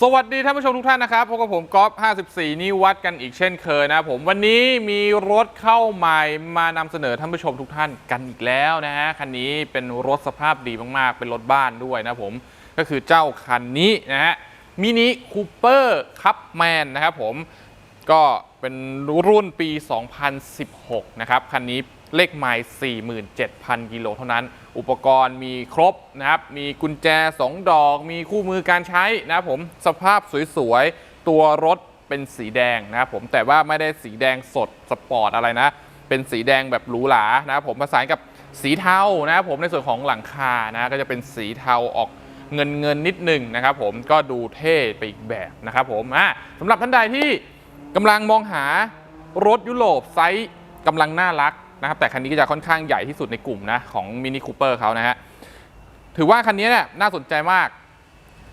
สวัสดีท่านผู้ชมทุกท่านนะครับพบกับผมก๊อฟ54 นี่วัดกันอีกเช่นเคยนะผมวันนี้มีรถเข้าใหม่มานำเสนอท่านผู้ชมทุกท่านกันอีกแล้วนะฮะคันนี้เป็นรถสภาพดีมากๆ เป็นรถบ้านด้วยนะผมก็คือเจ้าคันนี้นะฮะมินิคูเปอร์คัพแมนนะครับผมก็เป็นรุ่นปี 2016 นะครับ คันนี้เลขไมล์47,000 กิโลเท่านั้น อุปกรณ์มีครบนะครับ มีกุญแจ 2 ดอก มีคู่มือการใช้นะครับผมสภาพสวยๆ ตัวรถเป็นสีแดงนะครับผมแต่ว่าไม่ได้สีแดงสดสปอร์ตอะไรนะ เป็นสีแดงแบบหรูหรานะครับผมผสานกับสีเทานะครับผมในส่วนของหลังคานะก็จะเป็นสีเทาออกเงินเงินๆนิดหนึ่งนะครับผมก็ดูเท่ไปอีกแบบนะครับผมอะสำหรับท่านใดที่กำลังมองหารถยุโรปไซส์กำลังน่ารัก นะครับแต่คันนี้ก็จะค่อนข้างใหญ่ที่สุดในกลุ่มนะของมินิคูเปอร์เขานะฮะถือว่าคันนี้เนี่ยน่าสนใจมาก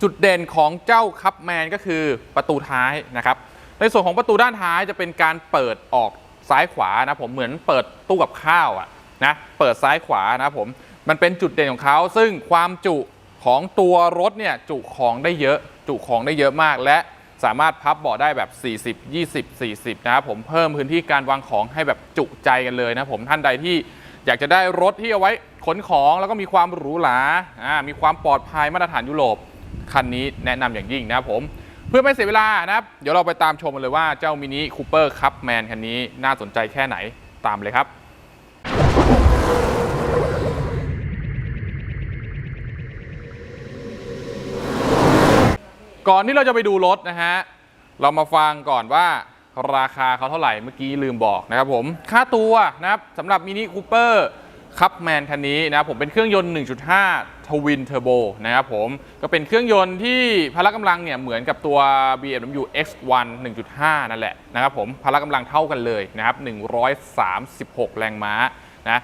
จุดเด่นของเจ้าคัพแมนก็คือประตูท้ายนะครับในส่วนของประตูด้านท้ายจะเป็นการเปิดออกซ้ายขวานะผมเหมือนเปิดตู้กับข้าวอะนะเปิดซ้ายขวานะผมมันเป็นจุดเด่นของเขาซึ่งความจุของตัวรถเนี่ยจุของได้เยอะ จุของได้เยอะมากและ สามารถพับเบาะได้แบบ 40 20 40 นะครับผมเพิ่มพื้นที่การวางของให้แบบจุใจกันเลยนะผมท่านใดที่อยากจะได้รถที่เอาไว้ขนของแล้วก็มีความหรูหราอ่ามีความปลอดภัยมาตรฐานยุโรปคันนี้แนะนำอย่างยิ่งนะครับผมเพื่อไม่เสียเวลานะครับ เดี๋ยวเราไปตามชมกันเลยว่าเจ้ามินิคูเปอร์คัพแมนคันนี้น่าสนใจแค่ไหนตามเลยครับ ก่อนที่เราจะไปดูรถนะฮะ เรามาฟังก่อนว่าราคาเขาเท่าไหร่เมื่อกี้ลืมบอกนะครับผม ค่าตัวนะครับสำหรับมินิคูเปอร์คัพแมนคันนี้นะครับผมเป็นเครื่องยนต์ 1.5 ทวินเทอร์โบนะครับผมก็เป็นเครื่องยนต์ที่พละกำลังเนี่ยเหมือนกับตัว BMW X1 1.5 นั่นแหละนะครับผมพละกำลังเท่ากันเลยนะครับ 136 แรงม้านะ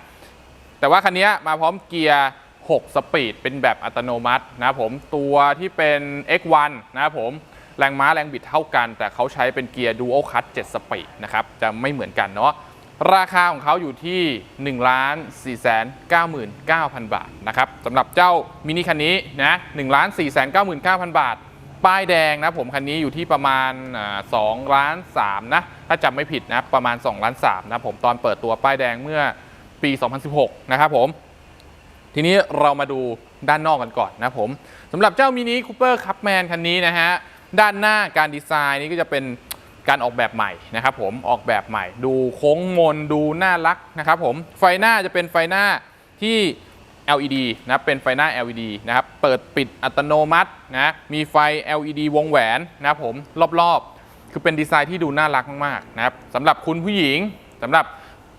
แต่ว่าคันนี้มาพร้อมเกียร์ 6 สปีด เป็นแบบอัตโนมัตินะผม ตัวที่เป็น X1 นะครับผม แรงม้าแรงบิดเท่ากัน แต่เขาใช้เป็นเกียร์ Dual Cut 7 สปีดนะครับ จะไม่เหมือนกันเนาะ ราคาของเขาอยู่ที่ 1 4 9 9 0 0 0 บาทนะครับสำหรับเจ้ามินิคันนี้นะ1 4 9 9 0 0 0 บาท ป้ายแดงนะผมคันนี้อยู่ที่ประมาณ2ล้าน3นะ ถ้าจำไม่ผิดนะประมาณ2ล้าน3นะผมตอนเปิดตัวป้ายแดงเมื่อปี 2016 นะครับผม ทีนี้เรามาดูด้านนอกกันก่อนนะผมสำหรับเจ้ามินิคูเปอร์คัพแมนคันนี้นะฮะ ด้านหน้าการดีไซน์นี่ก็จะเป็นการออกแบบใหม่นะครับผมออกแบบใหม่ ดูโค้งมนดูน่ารักนะครับผมไฟหน้าจะเป็นไฟหน้าที่ LED นะเป็นไฟหน้า LED นะครับเปิดปิดอัตโนมัตินะมีไฟ LED วงแหวนนะครับผมรอบๆ คือเป็นดีไซน์ที่ดูน่ารักมากๆนะครับสำหรับคุณผู้หญิงสำหรับ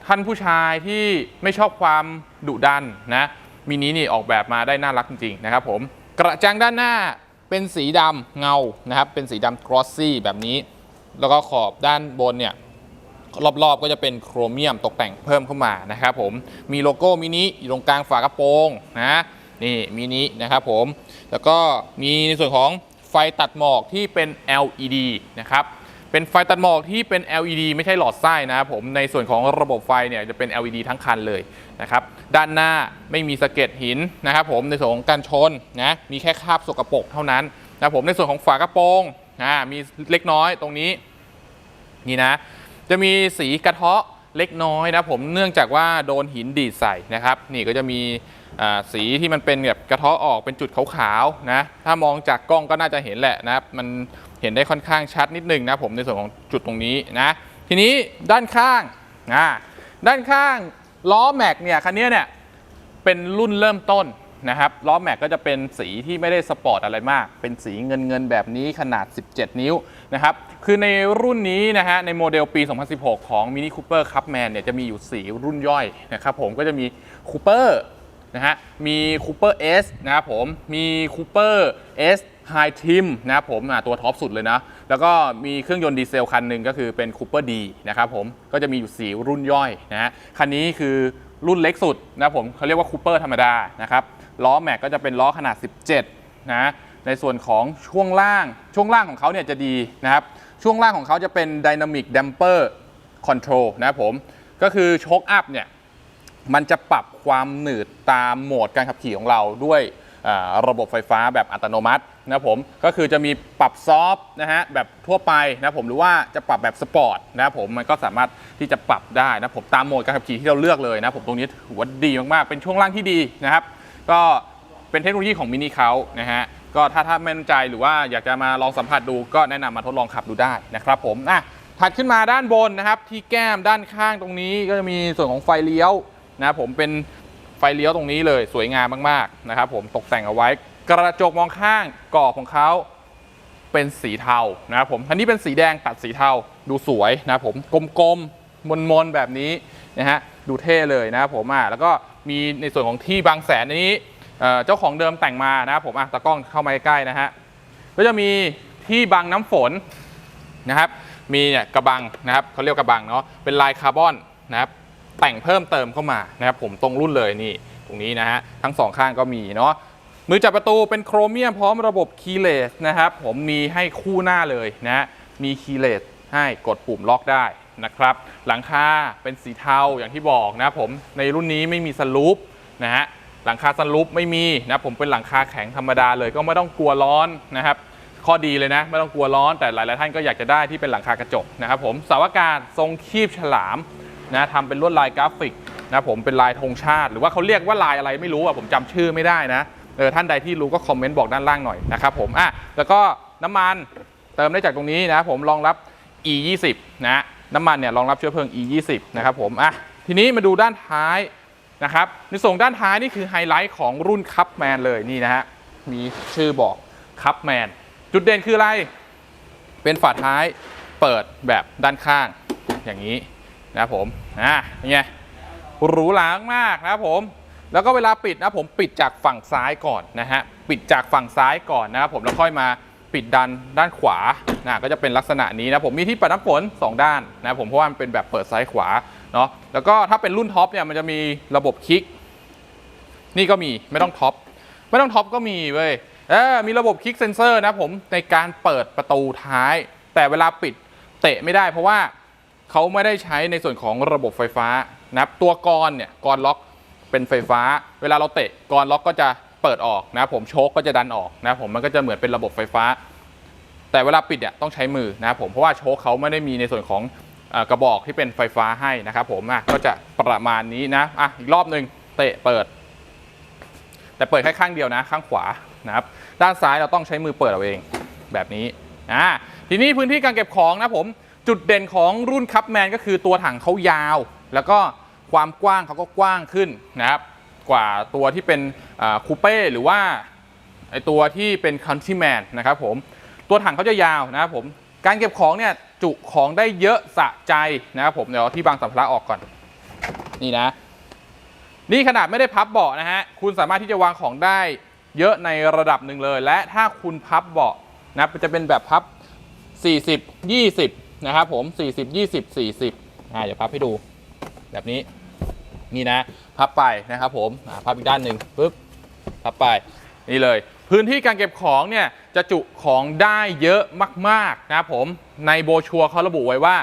ท่านผู้ชายที่ไม่ชอบความดุดันนะ มินินี่ออกแบบมาได้น่ารักจริงๆนะครับผมกระจังด้านหน้าเป็นสีดำเงานะครับเป็นสีดำกรอสซี่แบบนี้ แล้วก็ขอบด้านบนเนี่ยรอบๆ ก็จะเป็นโครเมียมตกแต่งเพิ่มเข้ามานะครับผมมีโลโก้มินิอยู่ตรงกลางฝากระโปรงนะนี่มินินะครับผมแล้วก็มีในส่วนของไฟตัดหมอกที่เป็น LED นะครับ เป็นไฟตัดหมอกที่เป็น LED ไม่ใช่หลอดไส้นะครับผมในส่วนของระบบไฟเนี่ยจะเป็น LED ทั้งคันเลยนะครับด้านหน้าไม่มีสะเก็ดหินนะครับผมในส่วนของการชนนะมีแค่คราบสกปรกเท่านั้นนะครับผมในส่วนของฝากระโปรงนะมีเล็กน้อยตรงนี้นี่นะจะมีสีกระเทาะเล็กน้อยนะผมเนื่องจากว่าโดนหินดีดใส่นะครับ นี่ก็จะมีอ่าสีที่มันเป็นแบบกระเทาะออกเป็นจุดขาวๆนะถ้ามองจากกล้องก็น่าจะเห็นแหละนะครับมัน เห็นได้ค่อนข้างชัดนิดนึงนะผมในส่วนของจุดตรงนี้นะทีนี้ด้านข้างอ่าด้านข้างล้อแม็กเนี่ยคันนี้เนี่ยเป็นรุ่นเริ่มต้นนะครับล้อแม็กก็จะเป็นสีที่ไม่ได้สปอร์ตอะไรมาก เป็นสีเงินเงินแบบนี้ขนาด 17 นิ้วนะครับคือในรุ่นนี้นะฮะในโมเดลปี 2016 ของ Mini Cooper Cupman เนี่ยจะมีอยู่ 4 รุ่นย่อยนะครับผมก็จะมี Cooper นะฮะมี Cooper S นะครับผมมี Cooper S High Trim นะครับผมตัวท็อปสุดเลยนะ แล้วก็มีเครื่องยนต์ดีเซลคันหนึ่งก็คือเป็น Cooper D นะครับผมก็จะมีอยู่ 4 รุ่นย่อยนะฮะคันนี้คือรุ่นเล็กสุดนะผมเขาเรียกว่า Cooper ธรรมดานะครับล้อแม็กก็จะเป็นล้อขนาด 17 นะในส่วนของช่วงล่างช่วงล่างของเขาเนี่ยจะดีนะครับ ช่วงล่างของเขาจะเป็น Dynamic Damper Control นะครับผมก็คือโชคอัพเนี่ยมันจะปรับความหนืดตามโหมดการขับขี่ของเราด้วยระบบไฟฟ้าแบบอัตโนมัติ นะผมก็คือจะมีปรับซอฟต์นะฮะแบบทั่วไปนะผมหรือว่าจะปรับแบบสปอร์ตนะผมมันก็สามารถที่จะปรับได้นะผมตามโหมดการขับขี่ที่เราเลือกเลยนะผมตรงนี้ถือว่าดีมากๆ เป็นช่วงล่างที่ดีนะครับ ก็เป็นเทคโนโลยีของมินิเขานะฮะก็ถ้าถ้าไม่มั่นใจหรือว่าอยากจะมาลองสัมผัสดูก็แนะนำมาทดลองขับดูได้นะครับผมอะถัดขึ้นมาด้านบนนะครับ ที่แก้มด้านข้างตรงนี้ก็จะมีส่วนของไฟเลี้ยวนะผมเป็นไฟเลี้ยวตรงนี้เลยสวยงามมากๆนะครับผมตกแต่งเอาไว้ กระจกมองข้างกรอบของเขาเป็นสีเทานะครับผมอันนี้เป็นสีแดงตัดสีเทาดูสวยนะครับผมกลมๆมนๆแบบนี้นะฮะดูเท่เลยนะครับผมอะแล้วก็มีในส่วนของที่บางแสนนี้เจ้าของเดิมแต่งมานะครับผมอะตากล้องเข้ามาใกล้ๆนะฮะก็จะมีที่บังน้ำฝนนะครับมีเนี่ยกระบังนะครับเขาเรียกกระบังเนาะเป็นลายคาร์บอนนะครับแต่งเพิ่มเติมเข้ามานะครับผมตรงรุ่นเลยนี่ตรงนี้นะฮะทั้งสองข้างก็มีเนาะ มือจับประตูเป็นโครเมียมพร้อมระบบคีย์เลสนะครับ ผมมีให้คู่หน้าเลยนะมีคีย์เลสให้กดปุ่มล็อกได้นะครับ หลังคาเป็นสีเทาอย่างที่บอกนะผมในรุ่นนี้ไม่มีสลูปนะฮะหลังคาซันรูปไม่มีนะผมเป็นหลังคาแข็งธรรมดาเลยก็ไม่ต้องกลัวร้อนนะครับ ข้อดีเลยนะ ไม่ต้องกลัวร้อนแต่หลายๆท่านก็อยากจะได้ที่เป็นหลังคากระจกนะครับผมสาอากาศทรงคีบฉลามนะทำเป็นลวดลายกราฟิกนะผมเป็นลายธงชาติ หรือว่าเขาเรียกว่าลายอะไรไม่รู้อะผมจำชื่อไม่ได้นะ เออท่านใดที่รู้ก็คอมเมนต์บอกด้านล่างหน่อยนะครับผมอะแล้วก็น้ำมันเติมได้จากตรงนี้นะผมรองรับ e 2 0นะน้ำมันเนี่ยรองรับเชื้อเพลิง e 2 0นะครับผมอะทีนี้มาดูด้านท้ายนะครับในส่วนด้านท้ายนี่คือไฮไลท์ของรุ่นคัพแมนเลยนี่นะฮะมีชื่อบอกคัพแมนจุดเด่นคืออะไร เป็นฝาท้ายเปิดแบบด้านข้างอย่างนี้นะครับผมอะเป็นไงหรูหรามากนะครับผม แล้วก็เวลาปิดนะผมปิดจากฝั่งซ้ายก่อนนะฮะปิดจากฝั่งซ้ายก่อนนะครับผมแล้วค่อยมาปิดดันด้านขวานะก็จะเป็นลักษณะนี้นะผมมีที่ปัดน้ำฝนสองด้านนะผมเพราะว่ามันเป็นแบบเปิดซ้ายขวาเนาะแล้วก็ถ้าเป็นรุ่นท็อปเนี่ยมันจะมีระบบคลิก นี่ก็มีไม่ต้องท็อปไม่ต้องท็อปก็มีเว้ยเออมีระบบคลิกเซนเซอร์นะผมในการเปิดประตูท้าย แต่เวลาปิดเตะไม่ได้ เพราะว่าเขาไม่ได้ใช้ในส่วนของระบบไฟฟ้านับตัวกรเนี่ยกรล็อก เป็นไฟฟ้า เวลาเราเตะกรล็อกก็จะเปิดออกนะผมโชคก็จะดันออกนะผมมันก็จะเหมือนเป็นระบบไฟฟ้า แต่เวลาปิดเนี่ยต้องใช้มือนะผมเพราะว่าโชคเขาไม่ได้มีในส่วนของอกระบอกที่เป็นไฟฟ้าให้นะครับผมอะก็จะประมาณนี้นะอะอีกรอบหนึ่งเตะเปิด แต่เปิดแค่ข้างเดียวนะ ข้างขวานะครับด้านซ้ายเราต้องใช้มือเปิดเอาเองแบบนี้อ่าทีนี้พื้นที่การเก็บของนะผมจุดเด่นของรุ่นคัพแมนก็คือตัวถังเขายาว แล้วก็ ความกว้างเขาก็กว้างขึ้นนะครับ กว่าตัวที่เป็นคูเป้หรือว่าไอตัวที่เป็นคันทรีแมนนะครับผมตัวถังเขาจะยาวนะครับผมการเก็บของเนี่ยจุของได้เยอะสะใจนะครับผมเดี๋ยวที่บางสัมภาระออกก่อนนี่นะ นี่ขนาดไม่ได้พับเบาะนะฮะคุณสามารถที่จะวางของได้เยอะในระดับหนึ่งเลย และถ้าคุณพับเบาะนะจะเป็นแบบพับ 40 20 นะครับผม 40 20 40อ่าเดี๋ยวพับให้ดูแบบนี้ นี่นะ พับไปนะครับผมพับอีกด้านหนึ่งปึ๊บพับไปนี่เลย พื้นที่การเก็บของเนี่ยจะจุของได้เยอะมากๆนะครับผมในโบชัวเขาระบุไว้ว่า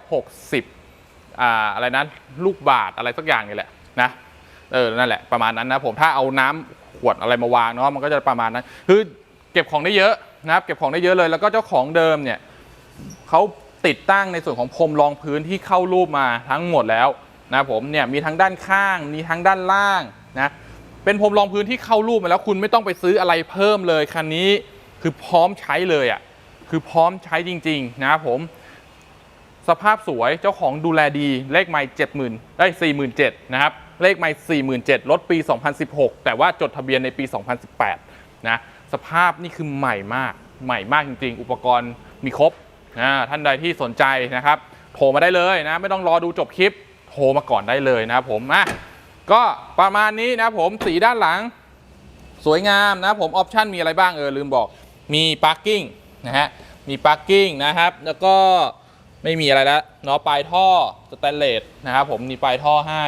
360อ่าอะไรนะลูกบาทอะไรสักอย่างนี่แหละนะเออนั่นแหละประมาณนั้นนะผมถ้าเอาน้ำขวดอะไรมาวางเนาะมันก็จะประมาณนั้นคือเก็บของได้เยอะนะครับเก็บของได้เยอะเลยแล้วก็เจ้าของเดิมเนี่ยเขาติดตั้งในส่วนของพรมรองพื้นที่เข้ารูปมาทั้งหมดแล้ว นะผมเนี่ยมีทั้งด้านข้าง มีทั้งด้านล่างนะเป็นพรมรองพื้นที่เข้ารูปมาแล้วคุณไม่ต้องไปซื้ออะไรเพิ่มเลยคันนี้คือพร้อมใช้เลยอะ่ะคือพร้อมใช้จริง ๆ นะครับผมสภาพสวยเจ้าของดูแลดีเลขไม่เจ็ดหมื่นได้สี่หมื่นเจ็ดนะครับ เลขไม่สี่หมื่นเจ็ดรถปี 2016 แต่ว่าจดทะเบียนในปี 2018 นะ สภาพนี่คือใหม่มาก ใหม่มากจริง ๆ อุปกรณ์มีครบนะท่านใดที่สนใจนะครับ โทรมาได้เลยนะ ไม่ต้องรอดูจบคลิป โทรมาก่อนได้เลยนะครับผมอะก็ประมาณนี้นะผมสีด้านหลัง สวยงามนะผมออปชันมีอะไรบ้างเออลืมบอกมีพาร์กิ้งนะฮะมีพาร์กิ้งนะครับ แล้วก็ไม่มีอะไรแล้วเนาะปลายท่อสแตนเลสนะครับผมมีปลายท่อให้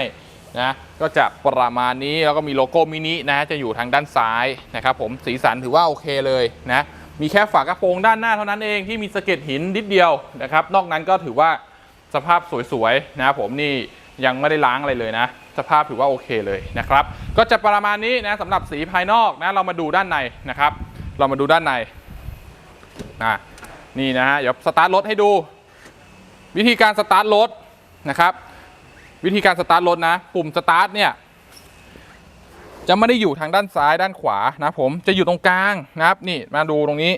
นะก็จะประมาณนี้แล้วก็มีโลโก้มินินะจะอยู่ทางด้านซ้ายนะครับผมสีสันถือว่าโอเคเลยนะมีแค่ฝากระโปรงด้านหน้าเท่านั้นเองที่มีสะเก็ดหินนิดเดียวนะครับ นอกนั้นก็ถือว่า สภาพสวยๆนะครับผมนี่ยังไม่ได้ล้างอะไรเลยนะ สภาพถือว่าโอเคเลยนะครับ ก็จะประมาณนี้นะสำหรับสีภายนอกนะเรามาดูด้านในนะครับ เรามาดูด้านในอะนี่นะฮะเดี๋ยวสตาร์ทรถให้ดู วิธีการสตาร์ทรถนะครับ วิธีการสตาร์ทรถนะปุ่มสตาร์ทเนี่ยจะไม่ได้อยู่ทางด้านซ้ายด้านขวานะผมจะอยู่ตรงกลางนะครับ นี่มาดูตรงนี้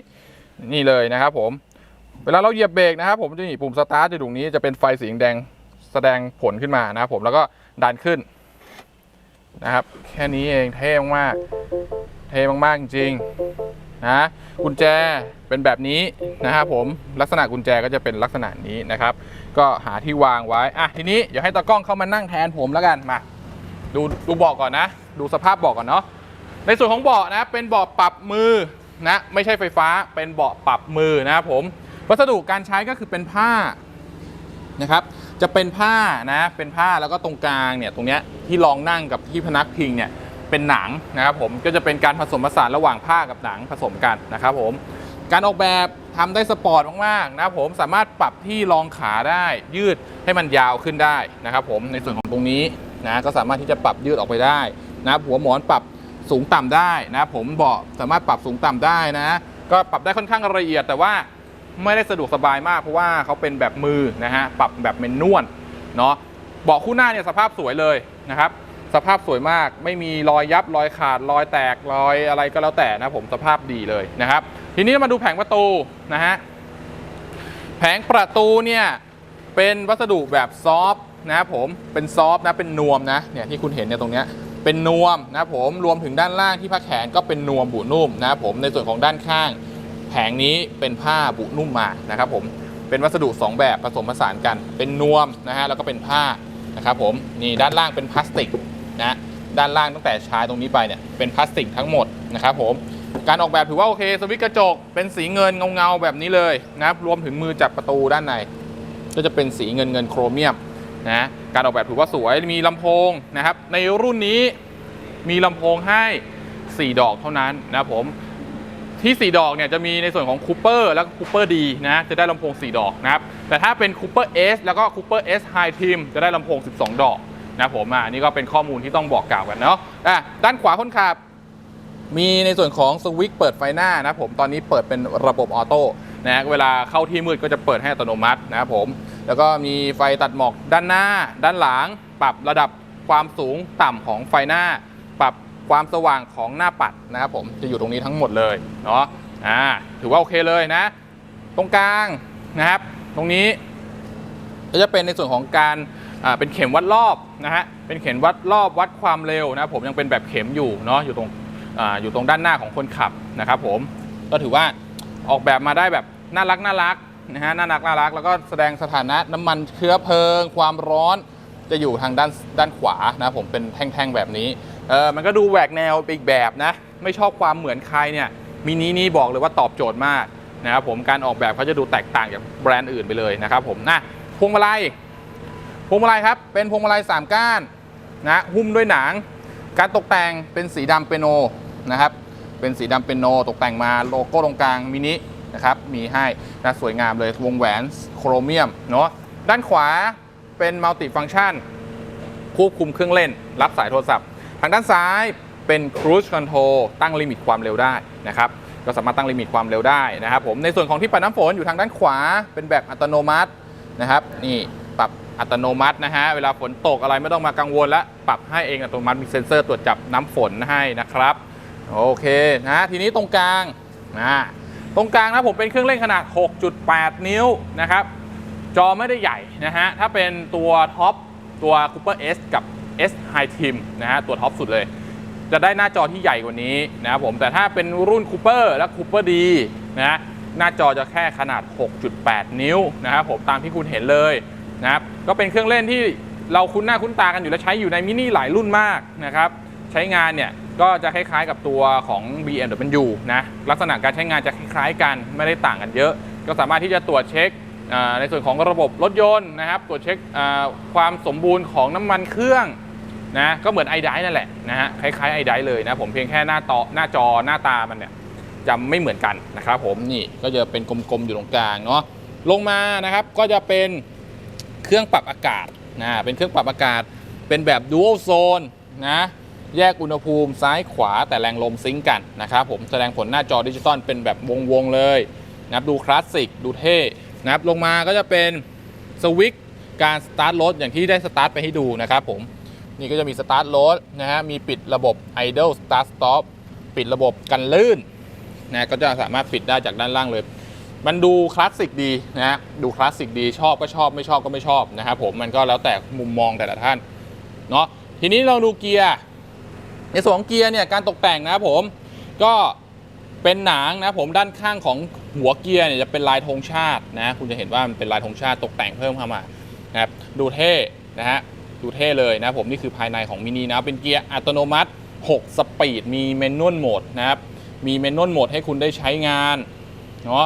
นี่เลยนะครับผม เวลาเราเหยียบเบรกนะครับผมจะนี่ปุ่มสตาร์ทอยู่ตรงนี้จะเป็นไฟสีแดงแสดงผลขึ้นมานะครับผมแล้วก็ดันขึ้นนะครับ แค่นี้เองเท่มากเท่มากๆจริงๆนะกุญแจเป็นแบบนี้นะครับผมลักษณะกุญแจก็จะเป็นลักษณะนี้นะครับ ก็หาที่วางไว้อะทีนี้เดี๋ยวให้ตากล้องเข้ามานั่งแทนผมแล้วกันมา ดูดูเบาะก่อนนะ ดูสภาพเบาะก่อนเนาะในส่วนของเบาะนะเป็นเบาะปรับมือนะไม่ใช่ไฟฟ้าเป็นเบาะปรับมือนะครับผม วัสดุการใช้ก็คือเป็นผ้านะครับ จะเป็นผ้านะเป็นผ้าแล้วก็ตรงกลางเนี่ยตรงเนี้ยที่รองนั่งกับที่พนักพิงเนี่ยเป็นหนังนะครับผมก็จะเป็นการผสมผสานระหว่างผ้ากับหนังผสมกันนะครับผมการออกแบบทำได้สปอร์ตมากๆนะครับผมสามารถปรับที่รองขาได้ยืดให้มันยาวขึ้นได้นะครับผมในส่วนของตรงนี้นะก็สามารถที่จะปรับยืดออกไปได้นะหัวหมอนปรับสูงต่ำได้นะครับผมเบาะสามารถปรับสูงต่ำได้นะ ก็ปรับได้ค่อนข้างละเอียดแต่ว่า ไม่ได้สะดวกสบายมากเพราะว่าเขาเป็นแบบมือนะฮะปรับแบบเมนนวลเนาะเบาะคู่หน้าเนี่ยสภาพสวยเลยนะครับสภาพสวยมากไม่มีรอยยับรอยขาดรอยแตกรอยอะไรก็แล้วแต่นะผมสภาพดีเลยนะครับ ทีนี้มาดูแผงประตูนะฮะแผงประตูเนี่ยเป็นวัสดุแบบซอฟนะครับผมเป็นซอฟนะเป็นนวมนะเนี่ยที่คุณเห็นเนี่ยตรงเนี้ยเป็นนวมนะผมรวมถึงด้านล่างที่ผ้าแขนก็เป็นนวมบุนุ่มนะครับผมในส่วนของด้านข้าง แผงนี้เป็นผ้าบุนุ่มมานะครับผมเป็นวัสดุ 2 แบบผสมผสานกัน เป็นนวมนะฮะแล้วก็เป็นผ้านะครับผมนี่ด้านล่างเป็นพลาสติกนะด้านล่างตั้งแต่ชายตรงนี้ไปเนี่ยเป็นพลาสติกทั้งหมดนะครับผมการออกแบบถือว่าโอเคสวิตช์กระจก เป็นสีเงินเงาๆแบบนี้เลยนะครับรวมถึงมือจับประตูด้านใน ก็จะเป็นสีเงินเงินโครเมียมนะการออกแบบถือว่าสวยมีลำโพงนะครับในรุ่นนี้มีลำโพงให้ 4 ดอกเท่านั้นนะครับผม ที่ 4 ดอกเนี่ยจะมีในส่วนของคูเปอร์แล้วก็คูเปอร์ดีนะจะได้ลำโพง 4 ดอกนะครับแต่ถ้าเป็นคูเปอร์ S แล้วก็คูเปอร์ S High Team จะได้ลำโพง 12 ดอกนะผมอะนี่ก็เป็นข้อมูลที่ต้องบอกกล่าวกันเนาะอะด้านขวาคนขับ มีในส่วนของสวิตช์เปิดไฟหน้านะผมตอนนี้เปิดเป็นระบบออโต้นะเวลาเข้าที่มืดก็จะเปิดให้อัตโนมัตินะครับผมแล้วก็มีไฟตัดหมอกด้านหน้า ด้านหลัง ปรับระดับความสูงต่ำของไฟหน้า ความสว่างของหน้าปัดนะครับผมจะอยู่ตรงนี้ทั้งหมดเลยเนาะอ่าถือว่าโอเคเลยนะ ตรงกลางนะครับ ตรงนี้ก็จะเป็นในส่วนของการเป็นเข็มวัดรอบนะฮะเป็นเข็มวัดรอบวัดความเร็วนะผมยังเป็นแบบเข็มอยู่เนาะอยู่ตรงออยู่ตรงด้านหน้าของคนขับนะครับผมก็ถือว่าออกแบบมาได้แบบน่ารักน่ารักนะฮะน่ารักน่ารักแล้วก็แสดงสถานะน้ำมันเชื้อเพลิง ความร้อนจะอยู่ทางด้านด้านขวานะผมเป็นแท่งๆแบบนี้ เออมันก็ดูแหวกแนวไปอีกแบบนะ ไม่ชอบความเหมือนใครเนี่ยมินินี่บอกเลยว่าตอบโจทย์มากนะครับผมการออกแบบเขาจะดูแตกต่างจากแบรนด์อื่นไปเลยนะครับผมนะพวงมาลัยพวงมาลัยครับเป็นพวงมาลัย3ก้านนะหุ้มด้วยหนัง การตกแต่งเป็นสีดำเปโนนะครับเป็นสีดำเปโนตกแต่งมาโลโก้ตรงกลางมินินะครับมีให้นะสวยงามเลยวงแหวนโครเมียมเนาะด้านขวาเป็นมัลติฟัง c t ชันควบคุมเครื่องเล่น รับสายโทรศัพท์ ทางด้านซ้ายเป็น Cruise Control ตั้งลิมิตความเร็วได้นะครับก็สามารถตั้งลิมิตความเร็วได้นะครับผมในส่วนของที่ปัดน้ำฝนอยู่ทางด้านขวาเป็นแบบอัตโนมัตินะครับนี่ปรับอัตโนมัตินะฮะเวลาฝนตกอะไรไม่ต้องมากังวลแล้วปรับให้เองอัตโนมัติมีเซ็นเซอร์ตรวจจับน้ำฝนให้นะครับโอเคนะทีนี้ตรงกลางนะตรงกลางนะผมเป็นเครื่องเล่นขนาด 6.8 นิ้วนะครับจอไม่ได้ใหญ่นะฮะถ้าเป็นตัวท็อปตัว Cooper S กับ S High Team นะฮะตัวท็อปสุดเลย จะได้หน้าจอที่ใหญ่กว่านี้นะครับผมแต่ถ้าเป็นรุ่น Cooper และ Cooper D นะหน้าจอจะแค่ขนาด 6.8 นิ้วนะครับผมตามที่คุณเห็นเลยนะครับก็เป็นเครื่องเล่นที่เราคุ้นหน้าคุ้นตากันอยู่และใช้อยู่ในมินิหลายรุ่นมากนะครับใช้งานเนี่ยก็จะคล้ายๆกับตัวของ BMW นะลักษณะการใช้งานจะคล้ายๆกันไม่ได้ต่างกันเยอะ ก็สามารถที่จะตรวจเช็คในส่วนของระบบรถยนต์นะครับ ตรวจเช็คความสมบูรณ์ของน้ำมันเครื่อง นะก็เหมือนไอไดนั่นแหละนะฮะคล้ายๆไอไดเลยนะผมเพียงแค่หน้าต่อหน้าจอหน้าตามันเนี่ยจะไม่เหมือนกันนะครับผมนี่ก็จะเป็นกลมๆอยู่ตรงกลางเนาะลงมานะครับก็จะเป็นเครื่องปรับอากาศนะเป็นเครื่องปรับอากาศ เป็นแบบ dual zone นะแยกอุณหภูมิซ้ายขวาแต่แรงลมซิงกันนะครับผมแสดงผลหน้าจอดิจิตอลเป็นแบบวงๆเลยนะครับดูคลาสสิกดูเท่นะครับลงมาก็จะเป็นสวิตช์การสตาร์ทรถอย่างที่ได้สตาร์ทไปให้ดูนะครับผม นี่ก็จะมีสตาร์ทรถนะฮะมีปิดระบบ idle start stop ปิดระบบกันลื่นนะก็จะสามารถปิดได้จากด้านล่างเลย มันดูคลาสสิกดีนะฮะดูคลาสสิกดีชอบก็ชอบไม่ชอบก็ไม่ชอบนะครับผมมันก็แล้วแต่มุมมองแต่ละท่านเนาะทีนี้เราดูเกียร์ในส่วนของเกียร์เนี่ยการตกแต่งนะครับผมก็เป็นหนังนะผมด้านข้างของหัวเกียร์เนี่ยจะเป็นลายธงชาตินะคุณจะเห็นว่ามันเป็นลายธงชาติตกแต่งเพิ่มเข้ามานะครับดูเท่นะฮะ ดูเท่เลยนะผมนี่คือภายในของมินินะเป็นเกียร์อัตโนมัติ 6 สปีด มีเมนนวลโหมดนะครับ มีเมนนวลโหมดให้คุณได้ใช้งานเนาะ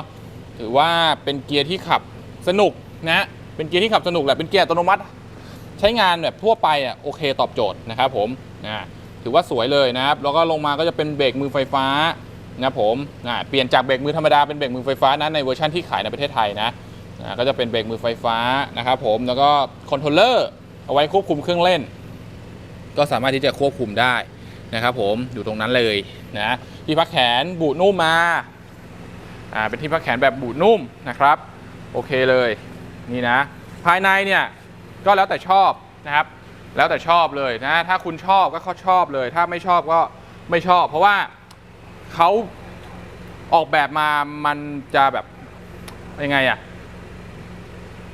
ถือว่าเป็นเกียร์ที่ขับสนุกนะเป็นเกียร์ที่ขับสนุกแหละเป็นเกียร์อัตโนมัติ ใช้งานแบบทั่วไปอะโอเคตอบโจทย์นะครับผมอ่าถือว่าสวยเลยนะครับ แล้วก็ลงมาก็จะเป็นเบรกมือไฟฟ้านะผมอ่าเปลี่ยนจากเบรกมือธรรมดาเป็นเบรกมือไฟฟ้านะในเวอร์ชันที่ขายในประเทศไทยนะอ่าก็จะเป็นเบรกมือไฟฟ้านะครับผมแล้วก็คอนโทรลเลอร์ เอาไว้ควบคุมเครื่องเล่น ก็สามารถที่จะควบคุมได้นะครับผมอยู่ตรงนั้นเลยนะที่พักแขนบูนุ่มมาอ่าเป็นที่พักแขนแบบบูนุ่มนะครับ โอเคเลยนี่นะ ภายในเนี่ยก็แล้วแต่ชอบนะครับ แล้วแต่ชอบเลยนะถ้าคุณชอบก็เขาชอบเลย ถ้าไม่ชอบก็ไม่ชอบ เพราะว่าเขาออกแบบมามันจะแบบยังไงอะ่ะ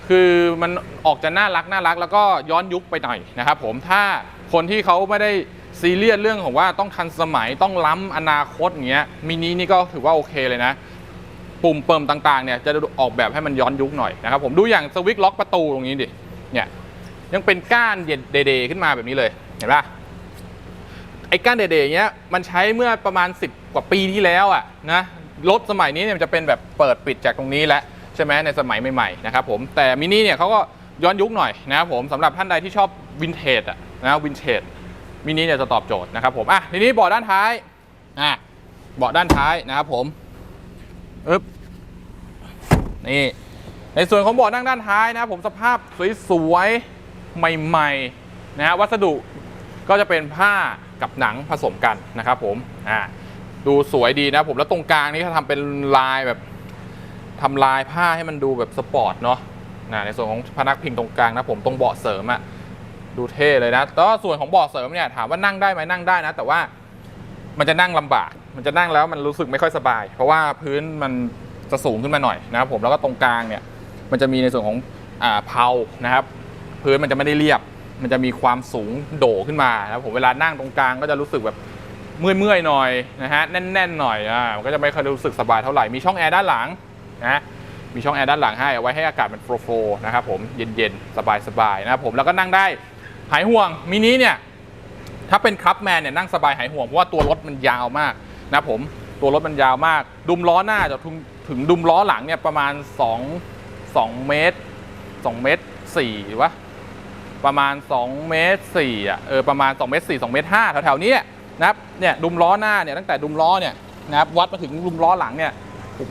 คือมันออกจะน่ารักน่ารัก แล้วก็ย้อนยุคไปหน่อยนะครับผมถ้าคนที่เขาไม่ได้ซีเรียสเรื่องของว่าต้องทันสมัยต้องล้ำอนาคตอย่างเงี้ยมินินี่ก็ถือว่าโอเคเลยนะปุ่มเปิมต่างๆเนี่ยจะออกแบบให้มันย้อนยุคหน่อยนะครับผมดูอย่างสวิตช์ล็อกประตูตรงนี้ดิเนี่ยยังเป็นก้านเดๆขึ้นมาแบบนี้เลยเห็นปะไอ้ก้านเดๆอย่างเงี้ยมันใช้เมื่อประมาณ 10 กว่าปีที่แล้วอะนะรถสมัยนี้เนี่ยมันจะเป็นแบบเปิดปิดจากตรงนี้แล้ว ช่ไหมในสมัยใหม่ๆนะครับผมแต่มินิเนี่ยเขาก็ย้อนยุคหน่อยนะครับผมสำหรับท่านใดที่ชอบวินเทจอะนะวินเทจมินิเนี่ยจะตอบโจทย์นะครับผมอะทีนี้เบาะด้านท้ายอะเบาะด้านท้ายนะครับผมอึ๊บนี่ในส่วนของเบาะนั่งด้านท้ายนะผมสภาพสวยๆใหม่ๆนะฮะวัสดุก็จะเป็นผ้ากับหนังผสมกันนะครับผมอ่าดูสวยดีนะผมแล้วตรงกลางนี่เขาทำเป็นลายแบบ ทำลายผ้าให้มันดูแบบสปอร์ตเนาะนะในส่วนของพนักพิงตรงกลางนะผมตรงเบาะเสริมอะดูเท่เลยนะแต่ว่าส่วนของเบาะเสริมเนี่ยถามว่านั่งได้ไหมนั่งได้นะ แต่ว่ามันจะนั่งลำบาก มันจะนั่งแล้วมันรู้สึกไม่ค่อยสบาย เพราะว่าพื้นมันจะสูงขึ้นมาหน่อยนะครับผมแล้วก็ตรงกลางเนี่ย มันจะมีในส่วนของอ่าเพานะครับ พื้นมันจะไม่ได้เรียบ มันจะมีความสูงโดขึ้นมานะครับผมเวลานั่งตรงกลางก็จะรู้สึกแบบเมื่อยๆหน่อยนะฮะแน่นๆหน่อยอ่ามันก็จะไม่ค่อยรู้สึกสบายเท่าไหร่มีช่องแอร์ด้านหลัง นะมีช่องแอร์ด้านหลังให้เอาไว้ให้อากาศมันโฟล์นะครับผมเย็นๆ สบายๆนะครับผมแล้วก็นั่งได้หายห่วงมินิเนี่ยถ้าเป็นครับแมนเนี่ยนั่งสบายหายห่วงเพราะว่าตัวรถมันยาวมากนะผมตัวรถมันยาวมาก ดุมล้อหน้าจะถึงถึงดุมล้อหลังเนี่ยประมาณ 2 2 เมตร 2 เมตร4หรือวะประมาณ 2 เมตร4อะเออประมาณ 2 เมตร4 2 เมตร5แถวๆนี้นะครับเนี่ยดุมล้อหน้าเนี่ยตั้งแต่ดุมล้อเนี่ยนะครับวัดมาถึงดุมล้อหลังเนี่ย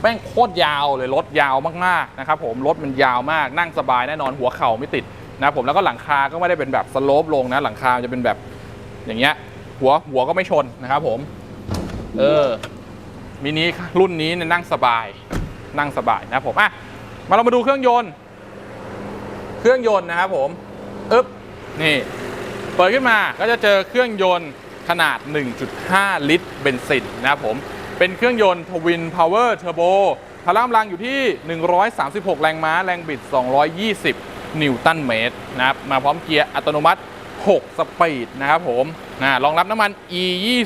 แม่งโคตรยาวเลยรถยาวมากๆนะครับผมรถมันยาวมากนั่งสบายแน่นอนหัวเข่าไม่ติดนะผมแล้วก็หลังคาก็ไม่ได้เป็นแบบสโลปลงนะหลังคาจะเป็นแบบอย่างเงี้ยหัวหัวก็ไม่ชนนะครับผม เออมินิรุ่นนี้เนี่ยนั่งสบาย นั่งสบายนะผมอะมาเรามาดูเครื่องยนต์ เครื่องยนต์นะครับผมอึ๊บนี่ เปิดขึ้นมาก็จะเจอเครื่องยนต์ขนาด 1.5 ลิตรเบนซินนะครับผม เป็นเครื่องยนต์ทวินพาวเวอร์เทอร์โบพลังกำลังอยู่ที่ 136 แรงม้า แรงบิด 220 นิวตันเมตรนะครับ มาพร้อมเกียร์อัตโนมัติ 6 สปีดนะครับผมนะรองรับน้ำมัน E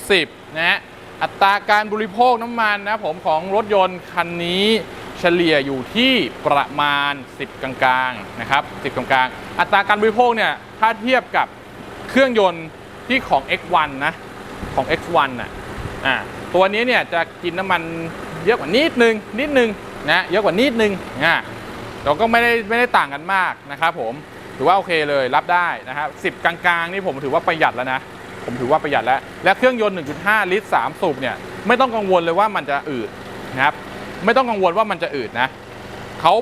20นะฮะ อัตราการบริโภคน้ำมันนะครับผมของรถยนต์คันนี้เฉลี่ยอยู่ที่ประมาณ 10 กลางๆนะครับ 10 กลางๆ อัตราการบริโภคเนี่ย ถ้าเทียบกับเครื่องยนต์ที่ของ X1 นะ ของ X1 น่ะ อ่า ตัวนี้เนี่ยจะกินน้ำมันเยอะกว่านิดนึงนิดนึงนะเยอะกว่านิดนึงอ่าเราก็ไม่ได้ไม่ได้ต่างกันมากนะครับผมถือว่าโอเคเลยรับได้นะครับ10กลางๆนี่ผมถือว่าประหยัดแล้วนะผมถือว่าประหยัดแล้ว และเครื่องยนต์ 1.5 ลิตร 3 สูบเนี่ยไม่ต้องกังวลเลยว่ามันจะอืดนะครับไม่ต้องกังวลว่ามันจะอืดนะเขา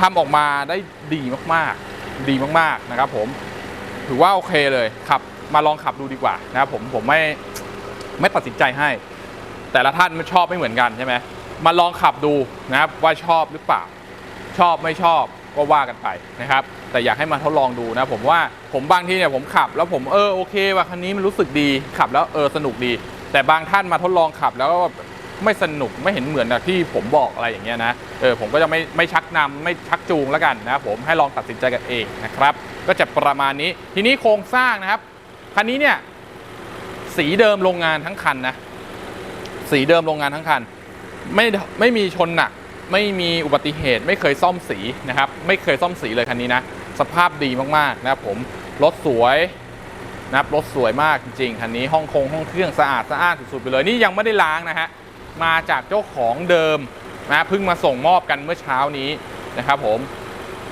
ทำออกมาได้ดีมากๆ ดีมากๆนะครับผมถือว่าโอเคเลยขับมาลองขับดูดีกว่านะครับผมผมไม่ไม่ตัดสินใจให้ แต่ละท่านมันชอบไม่เหมือนกันใช่ไหมมาลองขับดูนะครับว่าชอบหรือเปล่า ชอบไม่ชอบก็ว่ากันไปนะครับ แต่อยากให้มาทดลองดูนะผมว่าผมบางที่เนี่ยผมขับ แล้วผมเออโอเคว่าคันนี้มันรู้สึกดีขับแล้วเออสนุกดี แต่บางท่านมาทดลองขับแล้วก็ไม่สนุกไม่เห็นเหมือนกับที่ผมบอกอะไรอย่างเงี้ยนะเออผมก็จะไม่ไม่ชักนำไม่ชักจูงแล้วกันนะผมให้ลองตัดสินใจกันเองนะครับ ก็จะประมาณนี้ทีนี้โครงสร้างนะครับคันนี้เนี่ยสีเดิมโรงงานทั้งคันนะ สีเดิมโรงงานทั้งคัน ไม่ไม่มีชนหนัก ไม่มีอุบัติเหตุ ไม่เคยซ่อมสีนะครับ ไม่เคยซ่อมสีเลยคันนี้นะ สภาพดีมากๆนะครับผม รถสวยนะครับรถสวยมากจริงๆคันนี้ห้องคงห้องเครื่องสะอาดสะอ้านสุดๆไปเลย นี่ยังไม่ได้ล้างนะฮะ มาจากเจ้าของเดิมนะเพิ่งมาส่งมอบกันเมื่อเช้านี้นะครับผม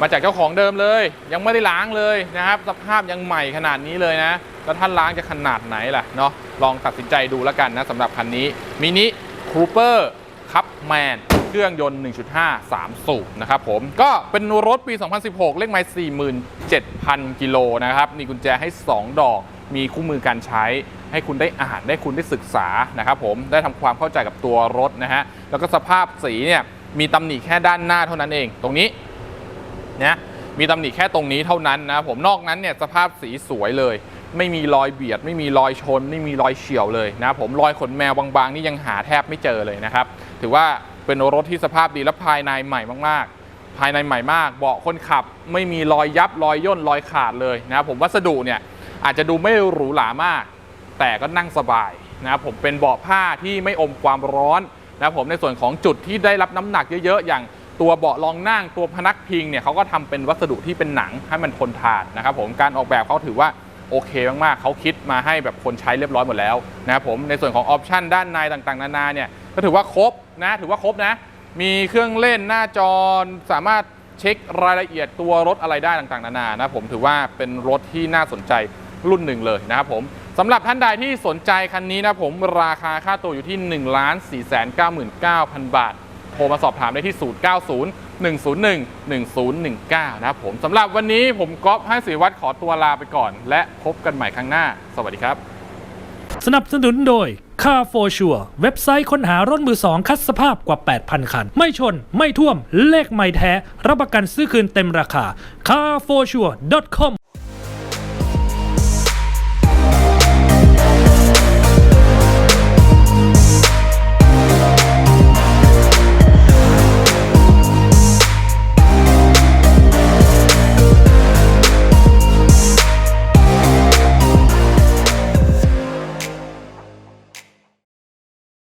มาจากเจ้าของเดิมเลย ยังไม่ได้ล้างเลยนะครับ สภาพยังใหม่ขนาดนี้เลยนะ แล้วท่านล้างจะขนาดไหนล่ะเนาะลองตัดสินใจดูแล้วกันนะสำหรับคันนี้มินิคูเปอร์คัพแมนเครื่องยนต์ 1.5 3 สูบนะครับผมก็เป็นรถปี 2016 เลขไมล์47,000 กิโลนะครับ มีกุญแจให้ 2 ดอก มีคู่มือการใช้ ให้คุณได้อ่านได้คุณได้ศึกษานะครับผมได้ทำความเข้าใจกับตัวรถนะฮะ แล้วก็สภาพสีเนี่ยมีตำหนิแค่ด้านหน้าเท่านั้นเอง ตรงนี้นะมีตำหนิแค่ตรงนี้เท่านั้นนะผมนอกนั้นเนี่ยสภาพสีสวยเลย ไม่มีรอยเบียด ไม่มีรอยชน ไม่มีรอยเฉียวเลยนะผมรอยขนแมวบางๆนี่ยังหาแทบไม่เจอเลยนะครับ ถือว่าเป็นรถที่สภาพดีและภายในใหม่มากๆ ภายในใหม่มาก เบาะคนขับ ไม่มีรอยยับรอยย่นรอยขาดเลยนะผมวัสดุเนี่ยอาจจะดูไม่หรูหรามาก แต่ก็นั่งสบายนะผมเป็นเบาะผ้าที่ไม่อมความร้อนนะผมในส่วนของจุดที่ได้รับน้ำหนักเยอะๆ อย่างตัวเบาะรองนั่งตัวพนักพิงเนี่ยเขาก็ทำเป็นวัสดุที่เป็นหนังให้มันทนทานนะครับผมการออกแบบเขาถือว่า โอเคมากๆ เขาคิดมาให้แบบคนใช้เรียบร้อยหมดแล้วนะครับผมในส่วนของออปชันด้านในต่างๆ นานาเนี่ยก็ถือว่าครบนะถือว่าครบนะ มีเครื่องเล่นหน้าจอสามารถเช็ครายละเอียดตัวรถอะไรได้ต่างๆ นานานะผมถือว่าเป็นรถที่น่าสนใจรุ่นหนึ่งเลยนะครับผมสำหรับท่านใดที่สนใจคันนี้นะผมราคาค่าตัวอยู่ที่ 1 4 9 9 9 0 0 บาท โทรมาสอบถามได้ที่ 090 101 1019 นะครับผมสำหรับวันนี้ผมก๊อฟให้ศิริวัตรขอตัวลาไปก่อน และพบกันใหม่ครั้งหน้า สวัสดีครับ สนับสนุนโดย Car for Sure เว็บไซต์ค้นหารถมือสองคัดสภาพกว่า 8,000 คัน ไม่ชน ไม่ท่วม เลขไม่แท้ รับประกันซื้อคืนเต็มราคา carforsure.com